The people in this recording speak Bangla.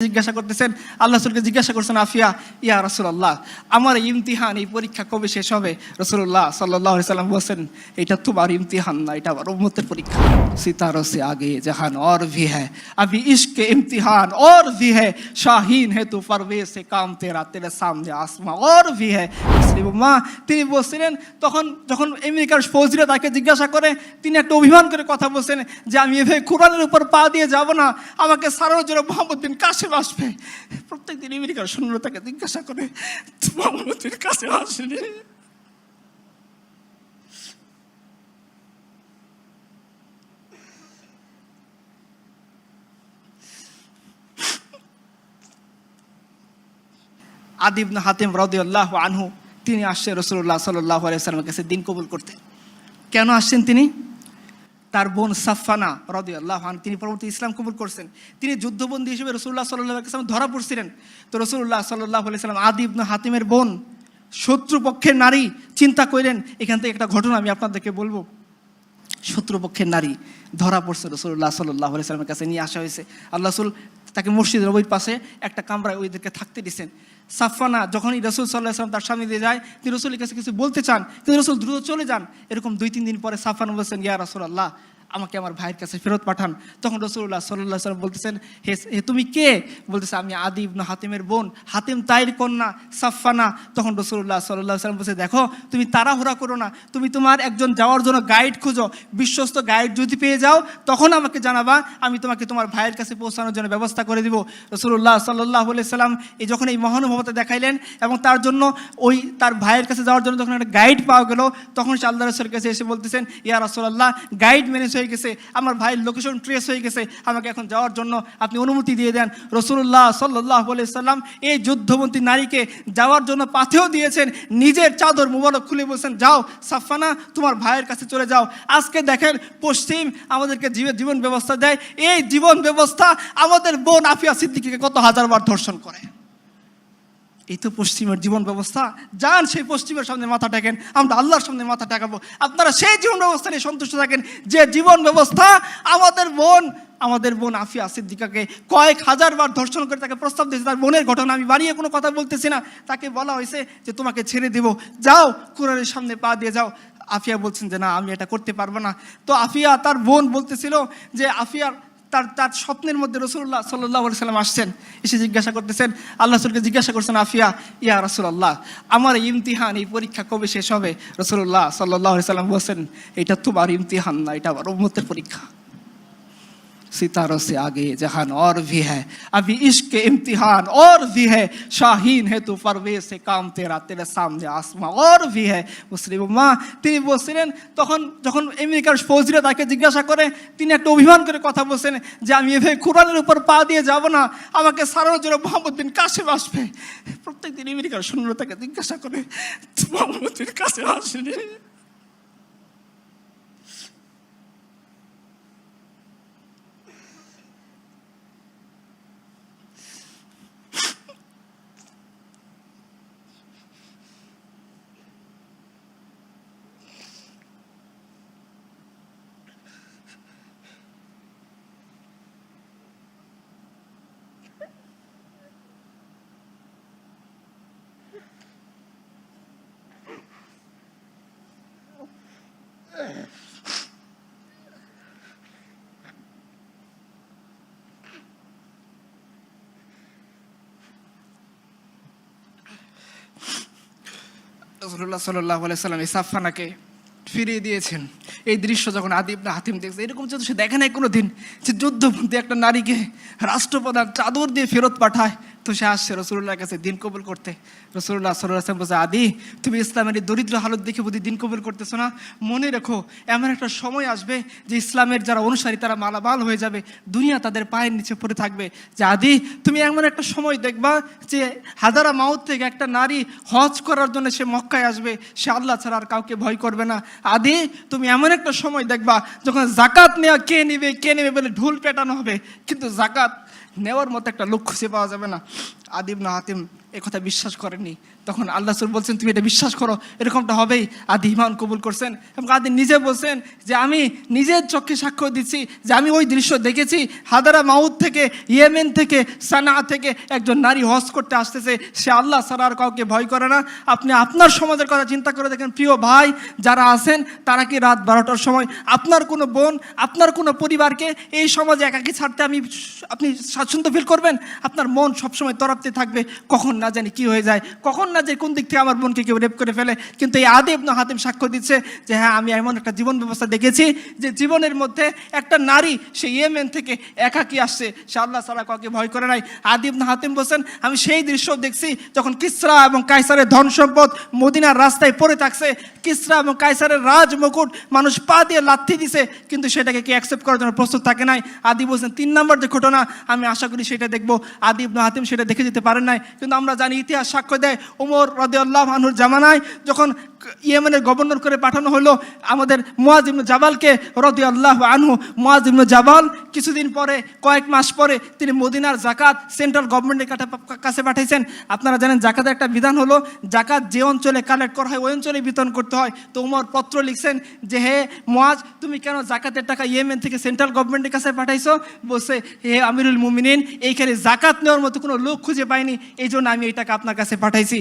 জিজ্ঞাসা করতেছেন আল্লাহ রসুলকে জিজ্ঞাসা করছেন আফিয়া ইয়া রসুল্লাহ আমার এই ইমতিহান এই পরীক্ষা কবে শেষ হবে রসুল্লাহ সাল্লাহ সাল্লাম বলছেন এটা তোমার ইমতিহান না এটা আমার উম্মতের পরীক্ষা सितारों से आगे जहान और भी है अभी इश्क के इम्तिहान और भी है शाहीन है तू परवेज से काम तेरा तेरे सामने आसमां और भी है মুসলিম মা তিনি বলছিলেন তখন যখন আমেরিকার ফৌজিরা তাকে জিজ্ঞাসা করে তিনি একটা অভিমান করে কথা বলছেন যে আমি এভাবে কোরআনের উপর পা দিয়ে যাব না আমাকে সারানোর জন্য মোহাম্মদ বিন কাসেম আসবে। প্রত্যেকদিন আমেরিকার সৈন্য তাকে জিজ্ঞাসা করে বিন কাসেম আসেনি আদিবন হাতিম রদিউল্লাহ আনহু, তিনি আসছেন রসুল্লাহ সাল্লাহ আলাইসালামের কাছে দিন কবুল করতে। কেন আসছেন তিনি? তার বোন সাফানা রদি আল্লাহ তিনি পরবর্তী ইসলাম কবুল করছেন। তিনি যুদ্ধবন্দী হিসেবে রসুল্লাহ সাল্লাহ সাল্লাম ধরা পড়ছিলেন। তো রসুল্লাহ সাল্লাহ সাল্লাম আদিবন হাতিমের বোন, শত্রুপক্ষের নারী, চিন্তা করলেন এখান থেকে একটা ঘটনা আমি আপনাদেরকে বলব। শত্রুপক্ষের নারী ধরা পড়ছে রসুল্লাহ সাল্লাহ সাল্লামের কাছে, নিয়ে আসা হয়েছে। আল্লাহ রসুল তাকে মসজিদ নবীর পাশে একটা কামরায় ওইদেরকে থাকতে দিয়েছেন সাফানা যখনই রসুল সাল্লাহ সাল্লাম তার সামনে দিয়ে যায়, তিনি রসুলের কাছে কিছু বলতে চান কিন্তু রসুল দ্রুত চলে যান। এরকম দুই তিন দিন পরে সাফানা বলছেন, ইয়া রসুল আল্লাহ আমাকে আমার ভাইয়ের কাছে ফেরত পাঠান। তখন রসুল্লাহ সাল্লাহ সাল্লাম বলতেছেন, হে হে তুমি কে? বলতেছে, আমি আদি ইবনু হাতিমের বোন, হাতিম তাইর কন্যা সাফানা তখন রসুল্লাহ সাল্লাহ সাল্লাম বলছে, দেখো, তুমি তাড়াহুড়া করো না। তুমি তোমার একজন যাওয়ার জন্য গাইড খুঁজো। বিশ্বস্ত গাইড যদি পেয়ে যাও, তখন আমাকে জানাবা। আমি তোমাকে তোমার ভাইয়ের কাছে পৌঁছানোর জন্য ব্যবস্থা করে দিব। রসুল্লাহ সাল্লাহ সাল্লাম এই যখন এই মহানুভবতা দেখাইলেন এবং তার জন্য ওই তার ভাইয়ের কাছে যাওয়ার জন্য যখন একটা গাইড পাওয়া গেল, তখন সে আল্লাহ রসুলের কাছে এসে বলতেছেন, ইয়া রসুল্লাহ গাইড ম্যানেজ হয়ে গেছে, আমার ভাইয়ের লোকেশন ট্রেস হয়ে গেছে, আমাকে এখন যাওয়ার জন্য আপনি অনুমতি দিয়ে দেন। রসুল্লাহ সাল্লাহ সাল্লাম এই যুদ্ধবন্তী নারীকে যাওয়ার জন্য পাথেও দিয়েছেন, নিজের চাদর মুবারক খুলে বলছেন, যাও সাফানা তোমার ভাইয়ের কাছে চলে যাও। আজকে দেখেন পশ্চিম আমাদেরকে জীবন জীবন ব্যবস্থা দেয়। এই জীবন ব্যবস্থা আমাদের বোন আফিয়া সিদ্দিকিকে কত হাজারবার ধর্ষণ করে। এই তো পশ্চিমের জীবন ব্যবস্থা। যান সেই পশ্চিমের সামনে মাথা টেকেন আমরা আল্লাহর সামনে মাথা টেকাবো আপনারা সেই জীবন ব্যবস্থা নিয়ে সন্তুষ্ট থাকেন, যে জীবন ব্যবস্থা আমাদের বোন আমাদের বোন আফিয়া সিদ্দিকাকে কয়েক হাজার বার ধর্ষণ করে তাকে প্রস্তাব দিয়েছে। তার বোনের ঘটনা আমি বাড়িয়ে কোনো কথা বলতেছি না। তাকে বলা হয়েছে যে তোমাকে ছেড়ে দেব। যাও, কোরআনের সামনে পা দিয়ে যাও। আফিয়া বলছেন যে না, আমি এটা করতে পারব না। তো আফিয়া তার বোন বলতেছিল যে আফিয়ার তার তার স্বপ্নের মধ্যে রসুল্লাহ সাল্লাহ সাল্লাম আসছেন, এসে জিজ্ঞাসা করতেছেন, আল্লাহ রসুলকে জিজ্ঞাসা করছেন, আফিয়া, ইয়া রসুল্লাহ আমার ইমতিহান, এই পরীক্ষা কবে শেষ হবে? রসুল্লাহ সাল্লাহ সাল্লাম বলছেন, এটা তোমার ইমতিহান না, এটা আমার উম্মতের পরীক্ষা। सितारों से आगे जहान और भी है अभी इश्क के इम्तिहान और भी है शाहीन है तू परवेज से काम तेरा तेरे सामने आसमां और भी है মুসলিম মা তিনি বলছিলেন তখন যখন আমেরিকার ফৌজিরা তাকে জিজ্ঞাসা করে তিনি একটা অভিমান করে কথা বলছেন যে আমি এভাবে কোরআনের উপর পা দিয়ে যাব না আমাকে সারানোর জন্য মোহাম্মদ বিন কাসেম আসবে প্রত্যেকদিন আমেরিকার সৈন্য তাকে জিজ্ঞাসা করে মোহাম্মদ বিন কাসেম আসেনি রসুল্লাহ সাল্লাহ সাল্লাম এই সাফানাকে ফিরিয়ে দিয়েছেন। এই দৃশ্য যখন আদিব না হাতিম দেখছে, এরকম যদি সে দেখে নাই কোনো দিন যে যুদ্ধবন্দী একটা নারীকে রাষ্ট্রপ্রধান চাদর দিয়ে ফেরত পাঠায় সে আসছে রসুল্লাহর কাছে দিন কবুল করতে। রসুল্লাহ সাল্লাম বলছে, আদি, তুমি ইসলামের এই দরিদ্র হালত দেখে বুঝি দিন কবুল করতেছো না? মনে রেখো, এমন একটা সময় আসবে যে ইসলামের যারা অনুসারী তারা মালামাল হয়ে যাবে, দুনিয়া তাদের পায়ের নিচে পড়ে থাকবে। যে, আদি, তুমি এমন একটা সময় দেখবা যে হাজারা মাউত থেকে একটা নারী হজ করার জন্য সে মক্কায় আসবে, সে আল্লাহ ছাড়া আর কাউকে ভয় করবে না। আদি, তুমি এমন একটা সময় দেখবা যখন জাকাত নেওয়া কে নেবে কে নেবে বলে ঢুল পেটানো হবে, কিন্তু জাকাত নেওয়ার মতো একটা লোক খুঁজে পাওয়া যাবে না। আদিব না হাতিম কথা বিশ্বাস করেননি। তখন আল্লাহ রসুল বলছেন, তুমি এটা বিশ্বাস করো, এরকমটা হবেই। আদি ইমান কবুল করছেন এবং আদি নিজে বলছেন যে, আমি নিজের চোখে সাক্ষ্য দিচ্ছি যে, আমি ওই দৃশ্য দেখেছি। হাদারা মাউদ থেকে, ইয়েমেন থেকে, সানা থেকে একজন নারী হজ করতে আসতেছে। সে আল্লাহ ছাড়া আর কাউকে ভয় করে না। আপনি আপনার সমাজের কথা চিন্তা করে দেখেন, প্রিয় ভাই যারা আছেন, তারা কি রাত বারোটার সময় আপনার কোনো বোন, আপনার কোনো পরিবারকে এই সমাজে একাকি ছাড়তে আমি আপনি স্বাচ্ছন্দ্য ফিল করবেন? আপনার মন সবসময় তরাপতে থাকবে, কখন না জানি কি হয়ে যায়, কখন না যে কোন দিক থেকে আমার বোনকে কেউ রেপ করে ফেলে। কিন্তু এই আদেব না হাতিম সাক্ষ্য দিচ্ছে যে হ্যাঁ আমি এমন একটা জীবন ব্যবস্থা দেখেছি যে জীবনের মধ্যে একটা নারী, সে ইয়েমেন থেকে একাকি আসছে, সে আল্লাহ সালা কাউকে ভয় করে নাই। আদিব না হাতিম বলছেন, আমি সেই দৃশ্য দেখছি যখন কিসরা এবং কাইসারের ধন সম্পদ মদিনার রাস্তায় পড়ে থাকছে। কিসরা এবং কাইসারের রাজ মুকুট মানুষ পা দিয়ে লাথি দিছে, কিন্তু সেটাকে কি অ্যাকসেপ্ট করার জন্য প্রস্তুত থাকে নাই। আদি বলছেন, তিন নম্বর যে ঘটনা, আমি আশা করি সেটা দেখব। আদি ইবনে হাতিম সেটা দেখে যেতে পারেন নাই। কিন্তু আমরা জানি ইতিহাস সাক্ষ্য দেয় ওমর রদে আল্লাহ আনহুর জামানায় যখন ইয়েমেনের গভর্নর করে পাঠানো হলো আমাদের মুয়াজ ইবনে জাবালকে রদি আল্লাহ আনহু। মুয়াজ ইবনে জাবাল কিছুদিন পরে, কয়েক মাস পরে তিনি মদিনার জাকাত সেন্ট্রাল গভর্নমেন্টের কাছে পাঠাইছেন। আপনারা জানেন জাকাতের একটা বিধান হলো জাকাত যে অঞ্চলে কালেক্ট করা হয়, ওই অঞ্চলে বিতরণ করতে হয়। তো উমর পত্র লিখছেন যে, হে মুয়াজ, তুমি কেন জাকাতের টাকা ইয়েমেন থেকে সেন্ট্রাল গভর্নমেন্টের কাছে পাঠাইছো? বলছে, হে আমিরুল মুমিনিন, এইখানে জাকাত নেওয়ার মতো কোনো লোক খুঁজে পাইনি। এই জন্য আমি এই টাকা আপনার কাছে পাঠাইছি।